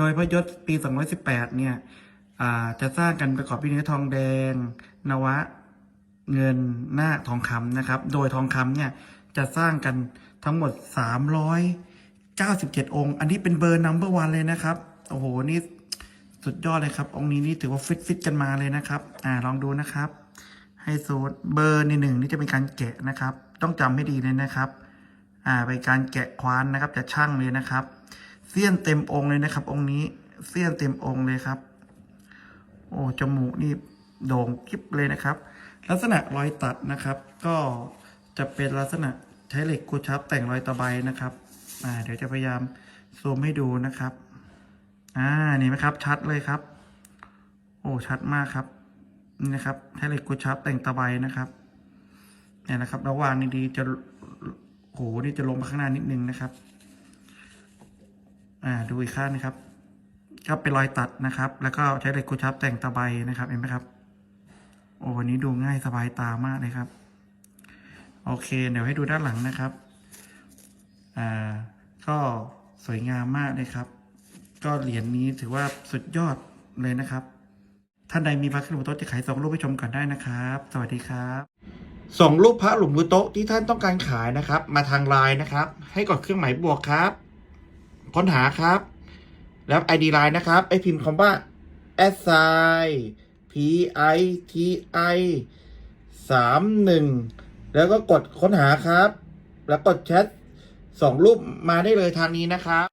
โดยพระยศปี 218 เนี่ยอ่าจะสร้างกันประกอบด้วยเนื้อทองแดง นวะ เงินหน้าทองคำนะครับ โดยทองคำเนี่ยจะสร้างกันทั้งหมด 397 องค์ อันนี้เป็นเบอร์นัมเบอร์วันเลยนะครับ โอ้โห นี่สุดยอดเลยครับ องค์นี้นี่ถือว่าฟิตฟิตกันมาเลยนะครับ อ่า ลองดูนะครับ ให้โซดเบอร์ในหนึ่งนี่จะเป็นการแกะนะครับ ต้องจำให้ดีเลยนะครับ อ่า เป็นการแกะควานนะครับ จะช่างเลยนะครับ เสี้ยนเต็มองค์เลยนะครับ องค์นี้เสี้ยนเต็มองค์เลยครับ โอ้จมูกนี่โด่งคลิปเลยนะครับ ลักษณะรอยตัดนะครับ ก็จะเป็นลักษณะใช้เหล็กกูชับแต่งรอยตะไบนะครับอ่าเดี๋ยวจะพยายามซูมให้ดูนะครับอ่านี่ไหมครับ ชัดเลยครับ โอ้ชัดมากครับนี่นะครับใช้เหล็กกูชับแต่งตะไบนะครับเนี่ยนะครับ ระหว่างนี้ดีจะโหนี่จะลงมาข้างหน้านิดนึงนะครับ อ่าดูอีกข้างนะครับ ก็เป็นรอยตัดนะครับ แล้วก็ใช้เหล็กกูชับแต่งตะไบนะครับ เห็นไหมครับ โอ้วันนี้ดูง่ายสบายตามากเลยครับ โอเค เดี๋ยวให้ดูด้านหลังนะครับอ่าก็สวยงามมากเลยครับ ก็เหรียญนี้ถือว่าสุดยอดเลยนะครับ ท่านใดมีพระหลวงโต๊ะจะขายส่งรูปไปชมกันได้นะครับ สวัสดีครับส่งรูปพระหลวงปู่โต๊ะที่ท่านต้องการขายนะครับ มาทางไลน์นะครับ ให้กดเครื่องหมายบวกครับ ค้นหาครับ แล้ว ID ไลน์นะครับไอพิมพ์คำว่า s i p i t i สามหนึ่งแล้วก็กดค้นหาครับ แล้วกดแชทสองรูปมาได้เลยทางนี้นะครับ